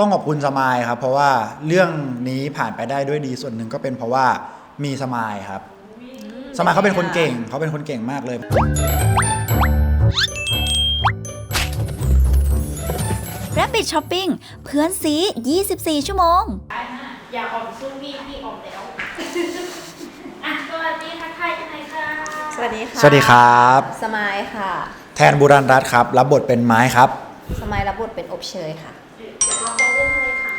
ต้องขอบคุณสมายครับ เพราะว่าเรื่องนี้ผ่านไปได้ด้วยดีส่วนหนึ่งก็เป็นเพราะว่ามีสมายครับ สมายเขาเป็นคนเก่งเขาเป็นคนเก่งมากเลย Rabbit Shopping เพื่อนซี 24 ชั่วโมง อย่าอ่อมสู้พี่พี่อ่อมแล้ว อะสวัสดีทักทายกันหน่อยค่ะสวัสดีค่ะสวัสดีครับ สมายค่ะ แทนบุรันรัตน์ครับ รับบทเป็นไม้ครับ สมายรับบทเป็นอบเชยค่ะ เดี๋ยวเราจะเล่นเลยค่ะ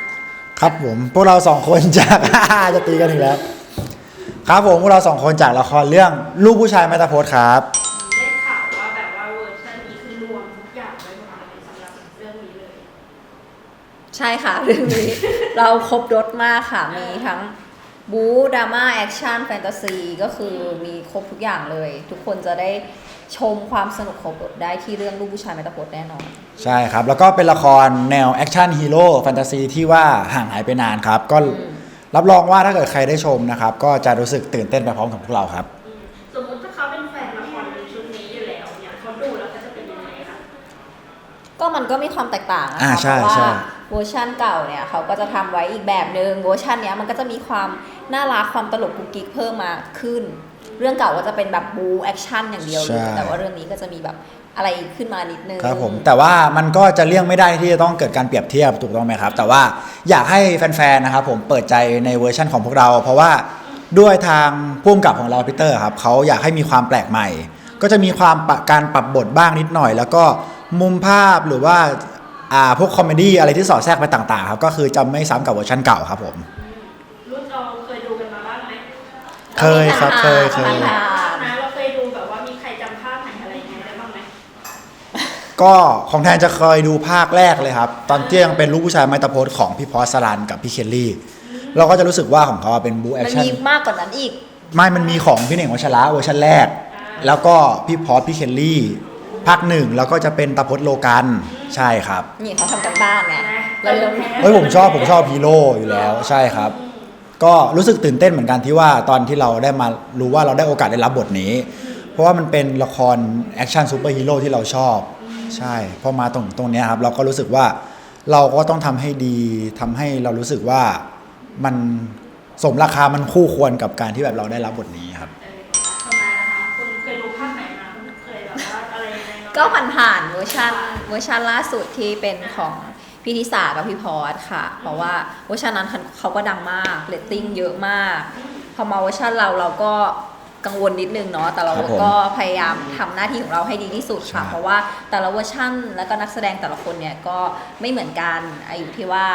ครับผมพวกเราสองคนจาก จะตีกันอีกแล้ว ครับผมพวกเราสองคนจากละครเรื่องลูกผู้ชายแมตาโพสครับ ได้ข่าวว่าแบบว่าเวอร์ชันนี้คือรวมทุกอย่างไว้หมดเลยสำหรับเรื่องนี้เลย ใช่ค่ะ เรื่องนี้ เราครบรถมากค่ะ มีทั้งบู๊ดราม่าแอคชั่นแฟนตาซีก็คือมีครบทุกอย่างเลย ทุกคนจะได้ ชมความสนุกครบรถได้ที่เรื่องลูกผู้ชายแมตาโพดแน่นอน ใช่ครับ แล้วก็เป็นละครแนวแอคชั่นฮีโร่แฟนตาซีที่ว่าห่างหายไปนานครับ ก็รับรองว่าถ้าเกิดใครได้ชมนะครับ ก็จะรู้สึกตื่นเต้นไปพร้อมกับพวกเราครับอืมสมมติถ้าเขาเป็นแฟนละครในชุดนี้อยู่แล้วเนี่ยเขาดูแล้วเขาจะเป็นยังไงคะก็มันก็มีความแตกต่างนะอ่าคะใช่เพราะใช่ ว่าเวอร์ชันเก่าเนี่ยเขาก็จะทำไว้อีกแบบหนึ่งเวอร์ชันเนี้ยมันก็จะมีความน่ารักความตลกกุ๊กกิ๊กเพิ่มมาขึ้น เรื่องเก่าก็จะเป็นแบบบูแอคชั่นอย่างเดียวเลยแต่ว่าเรื่องนี้ก็จะมีแบบอะไรขึ้นมานิดนึง ครับผมแต่ว่ามันก็จะเลี่ยงไม่ได้ที่จะต้องเกิดการเปรียบเทียบถูกต้องไหมครับ แต่ว่าอยากให้แฟนๆนะครับผมเปิดใจในเวอร์ชั่นของพวกเรา เพราะว่าด้วยทางพุ่มกับของเราพีเตอร์ครับเขาอยากให้มีความแปลกใหม่ ก็จะมีความปะการปรับบทบ้างนิดหน่อย แล้วก็มุมภาพหรือว่าอ่าพวกคอมเมดี้อะไรที่สอดแทรกไปต่างๆครับก็คือจะไม่ซ้ำกับเวอร์ชันเก่าครับผม รุ่นเราเคยดูกันมาบ้างไหม เคยครับเคยเคยผ่านนะเราเคยดูแบบว่ามีใครจำภาพไหนอะไรยังไงได้บ้างไหมก็ของแทนจะเคยดูภาคแรกเลยครับ ตอนเที่ยงเป็นลูกผู้ชายไมตาโพสของพี่พอสลันกับพี่เคลลี่ เราก็จะรู้สึกว่าของเขาอะเป็นบูแอมัคนชั่นมีมากกว่านั้นอีก ไม่มันมีของพี่เหน่งวัชระเวอร์ชันแรก แล้วก็พี่พอสพี่เคลลี่ภาคหนึ่งแล้วก็จะเป็นตาพดโลกันใช่ครับนี่เขาทำกันบ้านไงแล้วเรื่องนี้เฮ้ยผมชอบผมชอบฮีโร่อยู่แล้วใช่ครับ ก็รู้สึกตื่นเต้นเหมือนกันที่ว่าตอนที่เราได้มารู้ว่าเราได้โอกาสได้รับบทนี้ เพราะว่ามันเป็นละครแอคชั่นซูเปอร์ฮีโร่ที่เราชอบ ใช่พอมาตรงตรงเนี้ยครับ เราก็รู้สึกว่าเราก็ต้องทำให้ดีทำให้เรารู้สึกว่ามันสมราคามันคู่ควรกับการที่แบบเราได้รับบทนี้ครับเออทำไมนะคะคุณเคยดูภาคไหนมาคุณเคยแบบว่าอะไรยังไงเนาะก็ผ่านๆเวอร์ชันเวอร์ชันล่าสุดที่เป็นของ พี่ธิสากับพี่พอสค่ะ เพราะว่าเวอร์ชันนั้นเขาก็ดังมากเรตติ้งเยอะมาก พอมาเวอร์ชันเราเราก็กังวลนิดนึงเนาะแต่เราครับผมก็พยายามทำหน้าที่ของเราให้ดีที่สุดค่ะใช่ เพราะว่าแต่ละเวอร์ชันแล้วก็นักแสดงแต่ละคนเนี่ยก็ไม่เหมือนกันอะอยู่ที่ว่า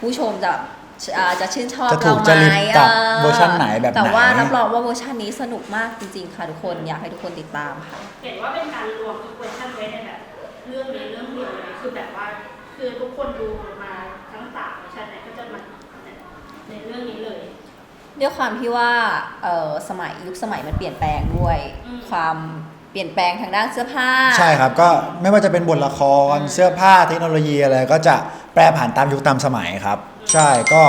ผู้ชมจะอ่าจะชื่นชอบจะถูเรากไหจริตมกับออเวอร์ชันไหนแบบไหน แต่ว่ารับรองว่าเวอร์ชันนี้สนุกมากจริงๆค่ะทุกคนอยากให้ทุกคนติดตามค่ะ เห็นว่าเป็นการรวมทุกเวอร์ชันไว้ในแบบเรื่องนี้เรื่องเดียวเลยคือแบบว่า คือทุกคนดูมาทั้งสามเวอร์ชันเนี่ยก็จะมาในเรื่องนี้เลย ด้วยความที่ว่าเอ่อสมัยยุคสมัยมันเปลี่ยนแปลงด้วย อืม ความเปลี่ยนแปลงทางด้านเสื้อผ้า ใช่ครับก็ไม่ว่าจะเป็นบทละครเสื้อผ้าเทคโนโลยีอะไรก็จะแปรผ่านตามยุคตามสมัยครับ ใช่ก็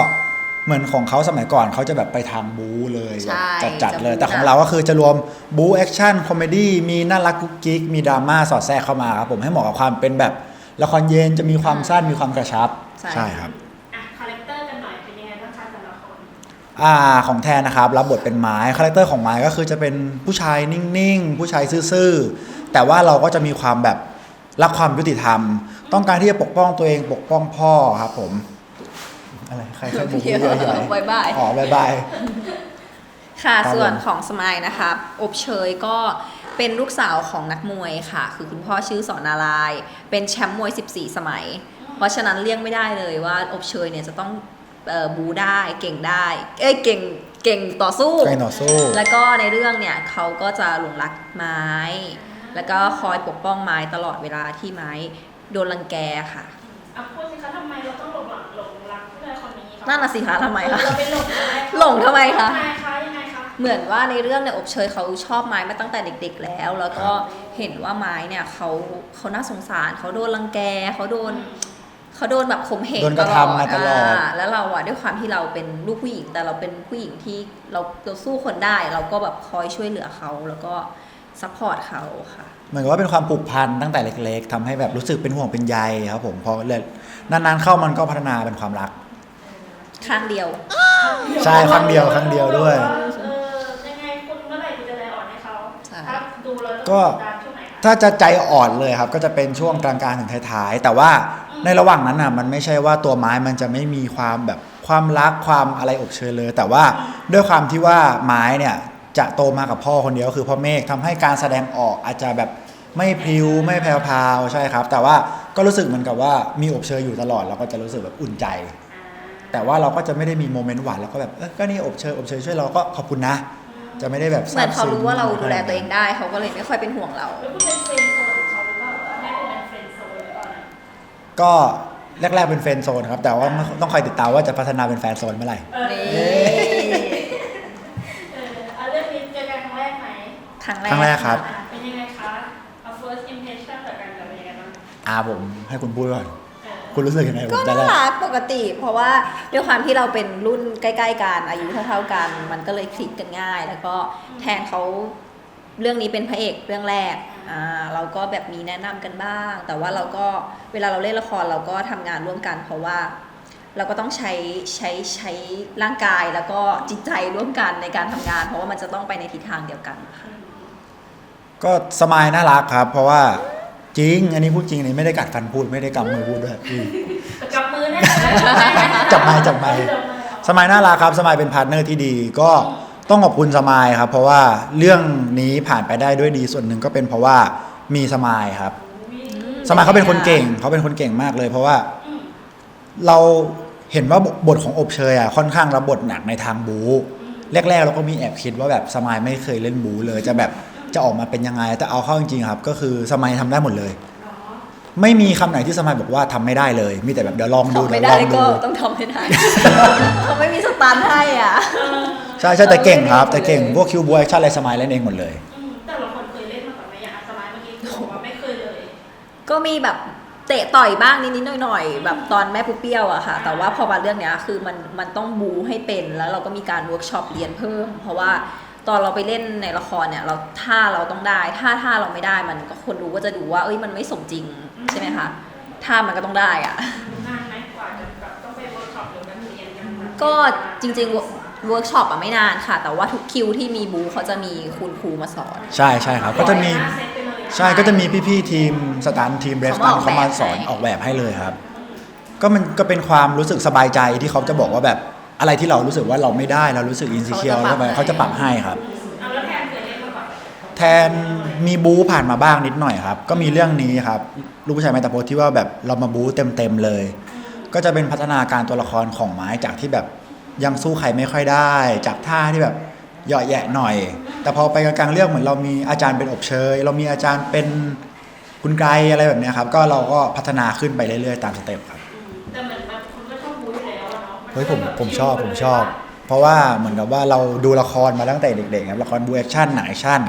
เหมือนของเขาสมัยก่อนเขาจะแบบไปทางบู๊เลยใช่แบบจัดๆเลย จะบู๊ แต่ของหนักเราก็คือจะรวมบู๊แอคชั่นคอมเมดี้มีน่ารักกุ๊กกิ๊กมีดราม่าสอดแทรกเข้ามาครับผมให้เหมาะกับความเป็นแบบ ละครเย็นจะมีความสั้นมีความกระชับใช่ครับ อะคาแรคเตอร์กันหน่อยเป็นยังไงบ้างคะแต่ละคนอ่าของแทนนะครับรับบทเป็นไม้คาแรคเตอร์ของไม้ก็คือจะเป็นผู้ชายนิ่งๆ ผู้ชายซื่อๆ แต่ว่าเราก็จะมีความแบบรักความยุติธรรม ต้องการที่จะปกป้องตัวเองปกป้องพ่อครับผม อะไรใครใครบุกเดี๋ยวเยอะๆบายบาย อ๋อบายบาย ค่ะ ครับส่วนผม ของสมายนะคะ อบเชยก็ เป็นลูกสาวของนักมวยค่ะ คือคุณพ่อชื่อสอนนารายณ์เป็นแชมป์มวย 14 สมัย เพราะฉะนั้นเลี่ยงไม่ได้เลยว่าอบเชยเนี่ยจะต้องเอ่อบูได้เก่งได้ เอ้ยเก่งเก่งต่อสู้ใครหน่อสู้ แล้วก็ในเรื่องเนี่ยเขาก็จะหลงรักไม้ แล้วก็คอยปกป้องไม้ตลอดเวลาที่ไม้โดนรังแกค่ะอะพูดสิคะทำไมเราต้องหลงหลังหลงรักเพื่อนคนนี้คะนั่นน่ะสิคะทำไมคะเราไปหลงอะไรคะหลงทำไมคะทำไมคะยังไงคะ เหมือนว่าในเรื่องเนี่ยอบเชยเขาชอบไม้มาตั้งแต่เด็ก ๆ แล้ว แล้วก็เห็นว่าไม้เนี่ยเขาเขาน่าสงสารเขาโดนรังแกเขาโดนเขาโดนแบบข่มเหงโดนกระทำมาตลอดาแล้วเราอะด้วยความที่เราเป็นลูกผู้หญิง แต่เราเป็นผู้หญิงที่เราเราสู้คนได้ เราก็แบบคอยช่วยเหลือเขาแล้วก็ซัพพอร์ตเขาค่ะอเหมือนกับว่าเป็นความผูกพันตั้งแต่เล็ก ๆทำให้แบบรู้สึกเป็นห่วงเป็นใยครับผมพอเลยนานๆเข้ามันก็พัฒนาเป็นความรักข้างเดียว ใช่ครั้งเดียวครั้งเดียวด้วย ก็ถ้าจะใจอ่อนเลยครับ ก็จะเป็นช่วงกลางๆถึงท้ายๆ แต่ว่าในระหว่างนั้นน่ะมันไม่ใช่ว่าตัวไม้มันจะไม่มีความแบบความรักความอะไรอบเชยเลย แต่ว่าด้วยความที่ว่าไม้เนี่ยจะโตมากับพ่อคนเดียวคือพ่อเมฆทำให้การแสดงออกอาจจะแบบไม่พริ้วไม่แผ่วๆใช่ครับ แต่ว่าก็รู้สึกเหมือนกับว่ามีอบเชยอยู่ตลอดเราก็จะรู้สึกแบบอุ่นใจ แต่ว่าเราก็จะไม่ได้มีโมเมนต์หวานแล้วก็แบบเออก็นี่อบเชยอบเชยช่วยเราก็ขอบคุณนะ จะไม่ได้แบบเหมือนเขารู้ว่าเราดูแลตัวเองได้ได้เขาก็เลยไม่ค่อยเป็นห่วงเราแล้วคุณเป็นเฟรนด์โซนของเขาหรือเปล่าแม่คุณเป็นเฟรนด์โซนหรือเปล่านะก็แรก ๆ เป็นเฟรนด์โซนครับ แต่ว่าต้องคอยติดตามว่าจะพัฒนาเป็นแฟนโซนเมื่อไหร่เออนี่เออเอาเรื่องนี้เจอกันครั้งแรกไหมครั้งแรครั้งแรกครับอะเป็นยังไงคะเอา first impression ต่อกันกับเป็นยังไงบ้างอาผมให้คุณพูดก่อนเออ คุณรู้สึกยังไงผก็มจะน่าแรกรักปกติ เพราะว่าด้วยความที่เราเป็นรุ่นใกล้ ๆ กันอายุเท่าๆกัน มันก็เลยคลิกกันง่าย แล้วก็แทนเขาเรื่องนี้เป็นพระเอกเรื่องแรกอ่าเราก็แบบมีแนะนำกันบ้าง แต่ว่าเราก็เวลาเราเล่นละครเราก็ทำงานร่วมกัน เพราะว่าเราก็ต้องใช้ใช้ใช้ร่างกายแล้วก็จิตใจร่วมกันในการทำงาน เพราะว่ามันจะต้องไปในทิศทางเดียวกันค่ะก็สมายน่ารักครับ เพราะว่า จริง อันนี้พูดจริงนี่ไม่ได้กัดฟันพูดไม่ได้กำมือพูดด้วยอืมจับมือแน่จับไม้จับไม้สมายน่ารักครับสมายเป็นพาร์ทเนอร์ที่ดี ก็ต้องขอบคุณสมายครับ เพราะว่าเรื่องนี้ผ่านไปได้ด้วยดีส่วนหนึ่งก็เป็นเพราะว่ามีสมายครับ สมายเขาเป็นคนเก่งเขาเป็นคนเก่งมากเลย เพราะว่าเราเห็นว่าบทของอบเชยอะค่อนข้างรับบทหนักในทางบู๊แรกๆเราก็มีแอบคิดว่าแบบสมายไม่เคยเล่นบู๊เลยจะแบบ จะออกมาเป็นยังไง แต่เอาเข้าจริงๆครับ ก็คือสมายทำได้หมดเลย ไม่มีคำไหนที่สมายบอกว่าทำไม่ได้เลย มีแต่แบบเดี๋ยวลองดูทำเดี๋ไม่ยวลได้องก็ดูต้องทำให้ได้เขาไม่มีสตาร์ทให้อะใช่ใช่แต่เก่งครับ แต่เก่งพวกคิวบวยชั่นอะไรสมายเล่นเองหมดเลยอืมแต่ละคนเคยเล่นมาก่อนไหมอย่างอัศมายเมื่อกี้คือบอกว่าไม่เคยเลย ก็มีแบบเตะต่อยบ้างนิดๆหน่อยๆแบบตอนแม่ปุ๊เปี้ยวอะค่ะ แต่ว่าพอมาเรื่องเนี้ยคือมันมันต้องบูให้เป็นแล้วเราก็มีการเวิร์กช็อปเรียนเพิ่ม เพราะว่า ตอนเราไปเล่นในละครเนี่ยเราท่าเราต้องได้ถ้าท่าเราไม่ได้มันก็คนดูก็จะดูว่า เอ้ยมันไม่สมจริงใช่ไหมคะท่ามันก็ต้องได้อะนานไหมกว่าจะแบบต้องไปเวิร์กช็อปหรือแบบเรียนกันแบบก็จริงๆเวิร์กช็อปอะไม่นานค่ะ แต่ว่าทุกคิวที่มีบูเขาจะมีคุณครูมาสอน ใช่ใช่ครับ ก็จะมีหน้าเซตไปเลยอะใช่ก็จะมีพี่ๆทีมสตันทีมเรสตันเขาเขามามาออกแบบสอนให้ออกแบบให้เลยครับ ก็มันก็เป็นความรู้สึกสบายใจที่เขาจะบอกว่าแบบ อะไรที่เรารู้สึกว่าเราไม่ได้เรารู้สึกอินสิเคียวแล้วไปเขาจะปรับให้ครับ เอาแล้วแทนเคยเล่นมาก่อนแทนมีบู๊ผ่านมาบ้างนิดหน่อยครับ ก็มีเรื่องนี้ครับลูกผู้ชายไมตาโพสที่ว่าแบบเรามาบู๊เต็มๆเลย ก็จะเป็นพัฒนาการตัวละครของไม้จากที่แบบยังสู้ใครไม่ค่อยได้ จากท่าที่แบบเหยาะแหยะหน่อย แต่พอไปกลางๆเรื่องเหมือนเรามีอาจารย์เป็นอบเชย เรามีอาจารย์เป็นคุณไกรอะไรแบบเนี้ยครับ ก็เราก็พัฒนาขึ้นไปเรื่อยๆตามสเต็ปครับ เนาะนเฮ้ยผมก็แบบผมชอบผมชอบ เพราะว่าเหมือนกับว่าเราดูละครมาตั้งแต่เด็กๆครับละครบูแอคชั่นหนังแอคชั่น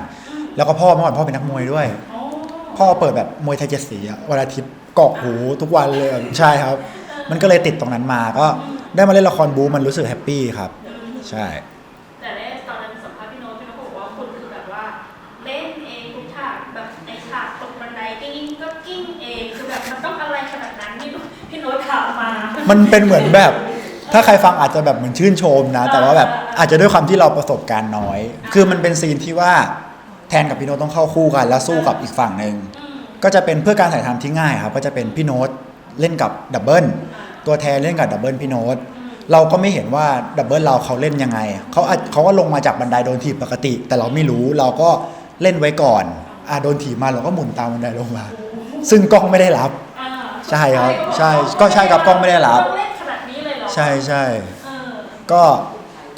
แล้วก็พ่อเมื่อก่อนพ่อเป็นนักมวยด้วยอ๋อพ่อเปิดแบบมวยไทยเจ็ดสีอะวันอาทิตย์กอกหูทุกวันเลยอะใช่ครับ มันก็เลยติดตรงนั้นมาก็ได้มาเล่นละครบูมันรู้สึกแฮปปี้ครับ ใช่แต่แรกตอนนั้นสัมภาษณ์พี่โน้ตพี่โน้ตบอกว่าคุณคือแบบว่า เล่นเองทุกฉากแบบไอฉากตกบันไดกิ้งก็กิ้งเองคือแบบมันต้องอะไรขนาดนั้นพี่โน้ตพี่โน้ตถามมา มันเป็นเหมือนแบบ ถ้าใครฟังอาจจะแบบเหมือนชื่นชมนะ แต่ว่าแบบอาจจะด้วยความที่เราประสบการณ์น้อย คือมันเป็นซีนที่ว่าแทนกับพี่โน้ตต้องเข้าคู่กัน แล้วสู้กับอีกฝั่งหนึ่งก็จะเป็นเพื่อการถ่ายทำที่ง่ายครับก็จะเป็นพี่โน้ตเล่นกับดับเบิลตัวแทนเล่นกับดับเบิลพี่โน้ตเราก็ไม่เห็นว่าดับเบิลเราเขาเล่นยังไงเขาอาจเขาก็ลงมาจากบันไดโดนถีบปกติ แต่เราไม่รู้เราก็เล่นไว้ก่อนอะโดนถีบมาเราก็หมุนตามบันไดลงมา ซึ่งกล้องไม่ได้รับอ่าใช่ครับใช่ก็ใช่ครับกล้องไม่ได้รับ ใช่ใช่เออก็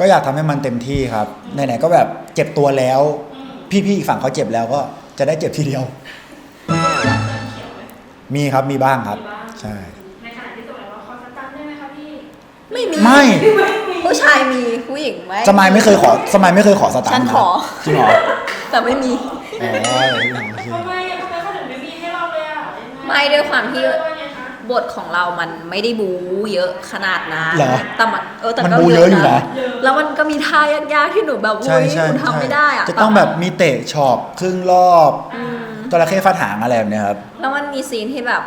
ก็อยากทำให้มันเต็มที่ครับไหนๆก็แบบเจ็บตัวแล้ว อืมพี่ๆอีกฝั่งเขาเจ็บแล้วก็จะได้เจ็บทีเดียว เขียวไหม มีครับมีบ้างครับ มีบ้าง ใช่ ในขณะที่สมัยว่าขอสตันได้ไหมคะพี่ไม่มี ไม่ผู้ชายมีผู้หญิงไหม สมัยไม่เคยขอสมัยไม่เคยขอสตาร์ทฉันขอ จริงเหรอแต่ไม่มี อ๋อทำไมอะทำไมเขาถึงไม่มีให้เราเลยอะงงไม่ด้วยความที่ เออว่าไงคะ บทของเรามันไม่ได้บูเยอะขนาดนั้นเหรอแต่มันเออแต่มันก็บูเยอะอยู่นะแล้วมันก็มีท่ายากๆที่หนูแบบใช่อุ้ยใช่หนูทำไม่ได้อะจะต้องแบบมีเตะช็อปครึ่งรอบอืมจจระเข้ฟาดหางอะไรแบบเนี้ยครับ แล้วมันมีซีนที่แบบ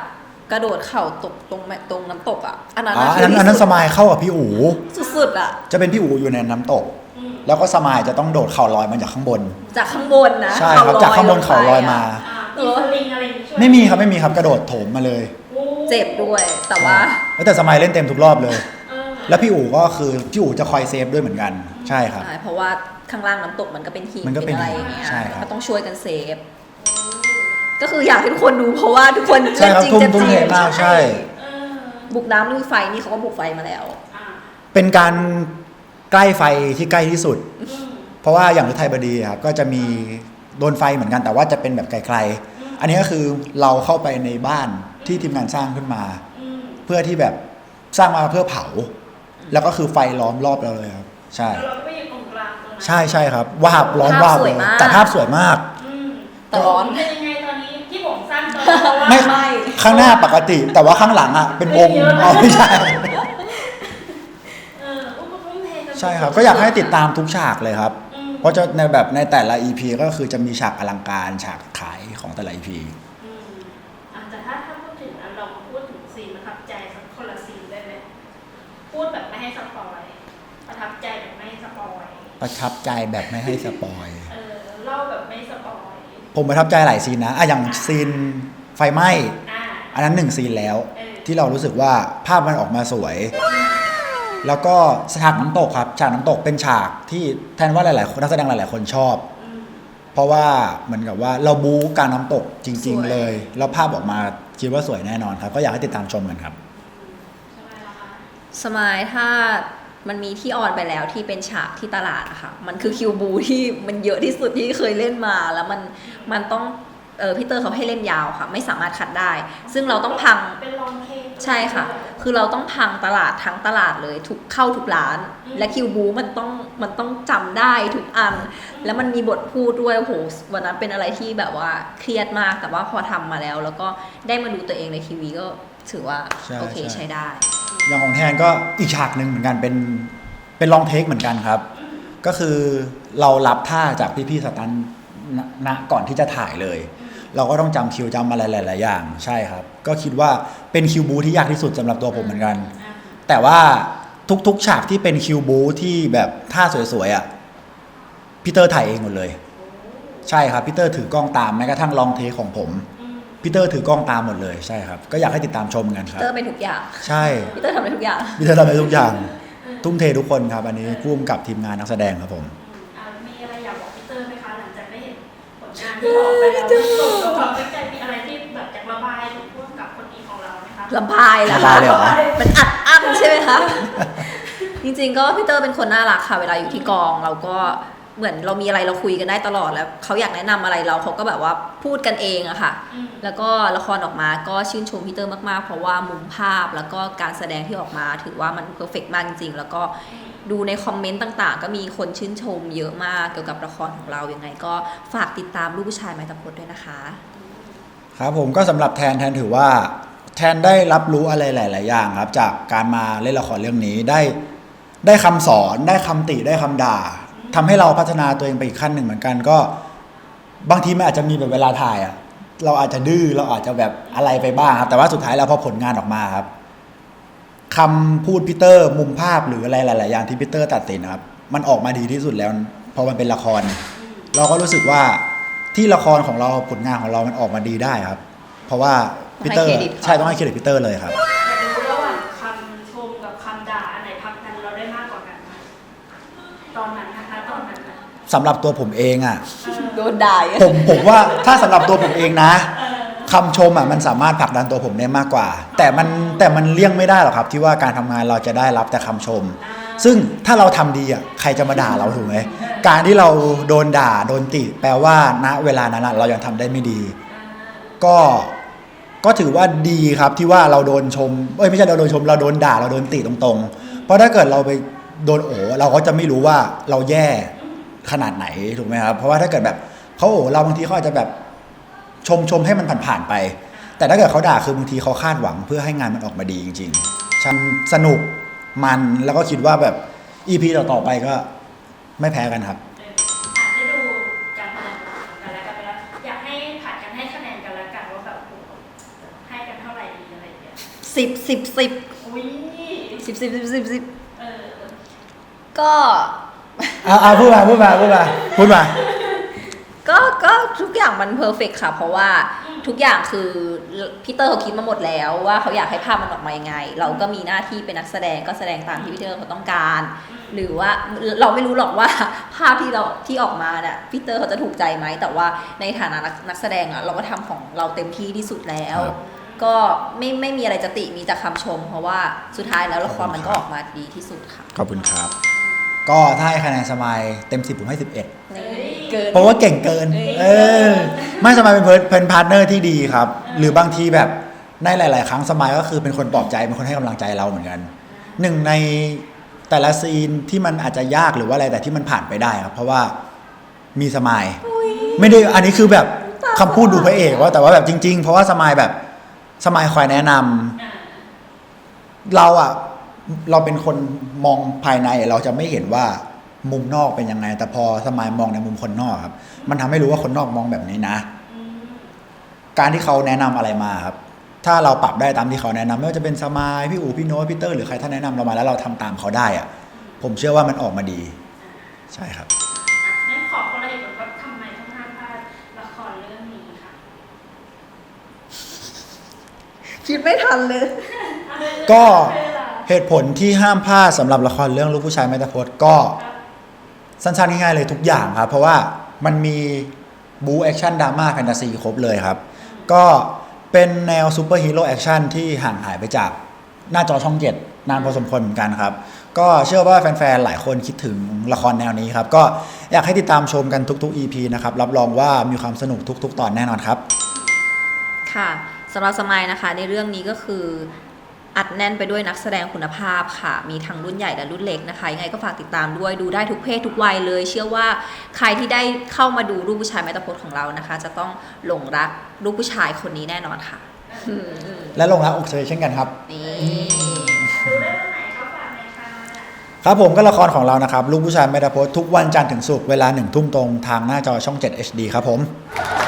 กระโดดเข่าตกตรงแม่ตรงน้ำตกอะอันนั้นอ๋ออะอันนั้นอันนั้นสมายเข้ากับพี่อู๋สุดๆอะ จะเป็นพี่อู๋อยู่ในน้ำตกอืมแล้วก็สมายจะต้องโดดเข่าลอยมาจากข้างบน จากข้างบนนะใช่ครับจากข้างบนเข่าลอยมาอ่ามีสลิงอะไรอย่างงี้ช่วยไม่มีครับไม่มีครับกระโดดโถมมาเลยโอ้ เจ็บด้วย แต่ว่า แล้วแต่สมายเล่นเต็มทุกรอบเลยเออแล้วพี่อู๋ก็คือพี่อู๋จะคอยเซฟด้วยเหมือนกัน ใช่ครับใช่เพราะว่าข้างล่างน้ำตกมันก็เป็นหินมันก็เป็นอะไรอย่างเงี้ยใช่ครับ ก็ต้องช่วยกันเซฟ ก็คืออยากให้ทุกคนดูเพราะว่าทุกคนใช่เล่นครับจริงทุ่มเจ็บทุ่จมริเทงมากใช่ เออบุกน้ำลุยไฟนี่เขาก็บุกไฟมาแล้ว อ่าเป็นการใกล้ไฟที่ใกล้ที่สุด อืมเพราะว่าอย่างฤทัยบดีครับก็จะมีโดนไฟเหมือนกันแต่ว่าจะเป็นแบบไกลๆ อันนี้ก็คือเราเข้าไปในบ้าน ที่ทีมงานสร้างขึ้นมา อืมเพื่อที่แบบสร้างมาเพื่อเผา แล้วก็คือไฟล้อมรอบเราเลยครับ ใช่ แล้วเราก็ไปอยู่ตรงกลางตรงนั้นใช่ใช่ครับวาบร้อนภาพวาบสวยมาก แต่ภาพสวยมาก อืมแต่ร้อน เป็นยังไงตอนนี้ที่ผมสร้างตอนนี้เพราะว่าไม่ ไม่ ข้างหน้าปกติ แต่ว่าข้างหลังอะเป็นวงเยอะเลยเอาไม่ใช่ เอออุ้มอุ้มเทกันใช่ครับ ก็อยากให้ติดตามทุกฉากเลยครับ อืมเพราะจะในแบบในแต่ละ EP ก็คือจะมีฉากอลังการฉากขายของแต่ละ EP ปอยประทับใจแบบไม่ให้สปอยเออเล่าแบบไม่สปอยผมประทับใจหลายซีนนะอะอย่างซีนไฟไหม้อ่าอันนั้นหนึ่งซีนแล้ว เออที่เรารู้สึกว่าภาพมันออกมาสวย แล้วก็ฉากน้ำตกครับฉากน้ำตกเป็นฉากที่แทนว่าหลายๆคนนักแสดงหลายๆคนชอบ อืมเพราะว่าเหมือนกับว่าเราบู๊กลารน้ำตกจริง สวย ๆ เลย แล้วภาพออกมาคิดว่าสวยแน่นอนครับ ก็อยากให้ติดตามชมกันครับ ใช่ไหมล่ะคะ สมายถ้า มันมีที่ออนไปแล้วที่เป็นฉากที่ตลาดอะค่ะ มันคือคิวบูที่มันเยอะที่สุดที่เคยเล่นมา แล้วมันมันต้องเออพี่เตอร์เขาให้เล่นยาวค่ะ ไม่สามารถคัดได้ ซึ่งเราต้องพังเป็นลองเทปใช่ค่ะ คือเราต้องพังตลาดทั้งตลาดเลยทุกเข้าทุกร้านอืมและคิวบูมันต้องมันต้องจำได้ทุกอัน แล้วมันมีบทพูดด้วยโอ้โหวันนั้นเป็นอะไรที่แบบว่าเครียดมากแต่ว่าพอทำมาแล้ว แล้วก็ได้มาดูตัวเองในทีวีก็ ถือว่าใช่โอเคใช่ ใช้ได้ อย่างของแทนก็อีกฉากหนึ่งเหมือนกันเป็นเป็นลองเทคเหมือนกันครับ ก็คือเรารับท่าจากพี่ๆสตันท์ณณก่อนที่จะถ่ายเลย เราก็ต้องจำคิวจำอะไรหลายๆอย่าง ใช่ครับ ก็คิดว่าเป็นคิวบูที่ยากที่สุดสำหรับตัวผมเหมือนกันอ่าแต่ว่าทุกๆ ฉากที่เป็นคิวบูที่แบบท่าสวยๆอะพีเตอร์ถ่ายเองหมดเลย ใช่ครับพีเตอร์ถือกล้องตามแม้กระทั่งลองเทคของผมอืม พีเตอร์ถือกล้องตามหมดเลยใช่ครับ ก็อยากให้ติดตามชมกันครับ เตอร์เป็นทุกอย่างใช่พี่เตอร์ทำได้ทุกอย่าง พีเตอร์ทำได้ทุกอย่าง ทุ่มเททุกคนครับ อันนี้พุ่มกับทีมงานนักแสดงครับผมอ่ามีอะไรอยากบอกพี่เตอร์ไหมคะหลังจากได้เห็นผลงานที่ออกไปแล้วส่งตัวความตั้งใจมีอะไรที่แบบอยากระบายถึงพวกกับคนนี้ของเราไหมคะลำพายเหรอระบาคะยเลยเหรอมันอัดอั้นใช่ไหมคะจริงๆก็พี่เตอร์เป็นคนน่ารักค่ะ เวลาอยู่ที่กองเราก็ เหมือนเรามีอะไรเราคุยกันได้ตลอดแล้วเขาอยากแนะนำอะไรเราเขาก็แบบว่าพูดกันเองอะค่ะอืมแล้วก็ละครออกมาก็ชื่นชมพี่เตอร์มากๆ เพราะว่ามุมภาพแล้วก็การแสดงที่ออกมาถือว่ามันเพอร์เฟกมากจริงๆแล้วก็ดูในคอมเมนต์ต่างๆ ก็มีคนชื่นชมเยอะมากเกี่ยวกับละครของเรายังไง ก็ฝากติดตามลูกผู้ชายไม้ตะพดด้วยนะคะ ครับผมก็สำหรับแทนแทนถือว่า แทนได้รับรู้อะไรหลาย ๆ อย่างครับ จากการมาเล่นละครเรื่องนี้ได้ได้คำสอนได้คำติได้คำด่า ทำให้เราพัฒนาตัวเองไปอีกขั้นหนึ่งเหมือนกันก็ บางทีมันอาจจะมีแบบเวลาถ่ายอะเราอาจจะดื้อเราอาจจะแบบอะไรไปบ้างครับ แต่ว่าสุดท้ายแล้วพอผลงานออกมาครับคำพูดพีเตอร์ มุมภาพหรืออะไรหลาย ๆ อย่างที่พีเตอร์ตัดสินนะครับ มันออกมาดีที่สุดแล้วพอมันเป็นละคร เราก็รู้สึกว่าที่ละครของเราผลงานของเรามันออกมาดีได้ครับ เพราะว่าพีเตอร์ให้เครดิตเขาใช่ต้องให้เครดิตพีเตอร์เลยครับ สำหรับตัวผมเองอะ โดนด่าเยอะผมผมว่าถ้าสำหรับตัวผมเองนะคำชมอะมันสามารถผลักดันตัวผมได้มากกว่า แต่มันแต่มันเลี่ยงไม่ได้หรอกครับ ที่ว่าการทำงานเราจะได้รับแต่คำชม ซึ่งถ้าเราทำดีอะใครจะมาด่าเราถูกไหมการที่เราโดนด่าโดนติแปลว่าณเวลานั้นอะเรายังทำได้ไม่ดี ก็ก็ถือว่าดีครับที่ว่าเราโดนชมเอ้ยไม่ใช่เราโดนชม เราโดนด่าเราโดนติตรงๆ เพราะถ้าเกิดเราไปโดนโอเราก็จะไม่รู้ว่าเราแย่ ขนาดไหนถูกไหมครับเพราะว่าถ้าเกิดแบบเขาโอ้เราบางทีเขาอาจจะแบบชมชมให้มันผ่านๆไป แต่ถ้าเกิดเขาด่าคือบางทีเขาคาดหวังเพื่อให้งานมันออกมาดีจริงๆฉันสนุกมันแล้วก็คิดว่าแบบอีพีต่อไปก็ไม่แพ้กันครับสิบสิบสิบสิบสิบสิบสิบสิบก็ เอาเอาพูดมาพูดมาพูดมาพูดมา ก็ก็ทุกอย่างมันเพอร์เฟกค่ะ เพราะว่าทุกอย่างคือพีเตอร์เขาคิดมาหมดแล้วว่าเขาอยากให้ภาพมันออกมายังไง เราก็มีหน้าที่เป็นนักแสดงก็แสดงตามที่พีเตอร์เขาต้องการ หรือว่าเราไม่รู้หรอกว่าภาพที่เราที่ออกมาเนี่ยพีเตอร์เขาจะถูกใจไหมแต่ว่าในฐานะนักนักแสดงอะเราก็ทำของเราเต็มที่ที่สุดแล้วครับก็ไม่ไม่มีอะไรจะติมีแต่คำชม เพราะว่าสุดท้ายแล้วละครมันก็ออกมาดีที่สุดค่ะขอบคุณครับ ก็ถ้าให้คะแนนสมายเต็ม 10 ผมให้ 11 เกิน เพราะว่าเก่งเกิน เออไม่สมายเป็นเพื่อนเป็นพาร์ทเนอร์ที่ดีครับ หรือบางทีแบบในหลาย ๆ ครั้งสมายก็คือเป็นคนปลอบใจ เป็นคนให้กำลังใจเราเหมือนกันหนึ่งในแต่ละซีนที่มันอาจจะยากหรือว่าอะไรแต่ที่มันผ่านไปได้ครับ เพราะว่ามีสมายไม่ได้อันนี้คือแบบคำพูดดูพระเอกว่าแต่ว่าแบบจริง ๆ เพราะว่าสมายแบบสมายคอยแนะนำอ่าเราอะ เราเป็นคนมองภายในเราจะไม่เห็นว่ามุมนอกเป็นยังไง แต่พอสมายมองในมุมคนนอกครับ มันทำให้รู้ว่าคนนอกมองแบบนี้นะอืมการที่เขาแนะนำอะไรมาครับ ถ้าเราปรับได้ตามที่เขาแนะนำไม่ว่าจะเป็นสมายพี่อู๋พี่โน้ตพี่เตอร์หรือใครท่านแนะนำเรามาแล้วเราทำตามเขาได้อะผมเชื่อว่ามันออกมาดี ใช่ครับอะงั้นขอคนละเหตุผลว่าทำไมต้องห้ามพลาดละครเรื่องนี้ค่ะคิดไม่ทันเลย ก็ เหตุผลที่ห้ามพลาดสำหรับละครเรื่องลูกผู้ชายไม่ตะพดก็สั้นๆง่ายๆเลยทุกอย่างครับ เพราะว่ามันมีบูแอคชั่นดราม่าแฟนตาซีครบเลยครับ ก็เป็นแนวซูเปอร์ฮีโร่แอคชั่นที่ห่างหายไปจากหน้าจอช่องเจ็ดนานพอสมควรเหมือนกันครับ ก็เชื่อว่าแฟนๆ หลายคนคิดถึงละครแนวนี้ครับ ก็อยากให้ติดตามชมกันทุกๆ EP นะครับ รับรองว่ามีความสนุกทุก ๆ ตอนแน่นอนครับ ค่ะสำหรับสมัยนะคะ ในเรื่องนี้ก็คือ อัดแน่นไปด้วยนักแสดงคุณภาพค่ะ มีทั้งรุ่นใหญ่และรุ่นเล็กนะคะ ยังไงก็ฝากติดตามด้วย ดูได้ทุกเพศทุกวัยเลย เชื่อว่าใครที่ได้เข้ามาดูรูปผู้ชายแมตาพจน์ของเรานะคะ จะต้องหลงรักลูกผู้ชายคนนี้แน่นอนค่ะอืมอืมและลงรักอกเชยเช่นกันครับนี่ดูได้วันไหนเขาฝากในอยค่ะครับผมก็ละครของเรานะครับ ลูกผู้ชายไม่ตะพดทุกวันจันทร์ถึงศุกร์เวลาหนึ่งทุ่มตรงทางหน้าจอช่อง 7 HD ครับผมค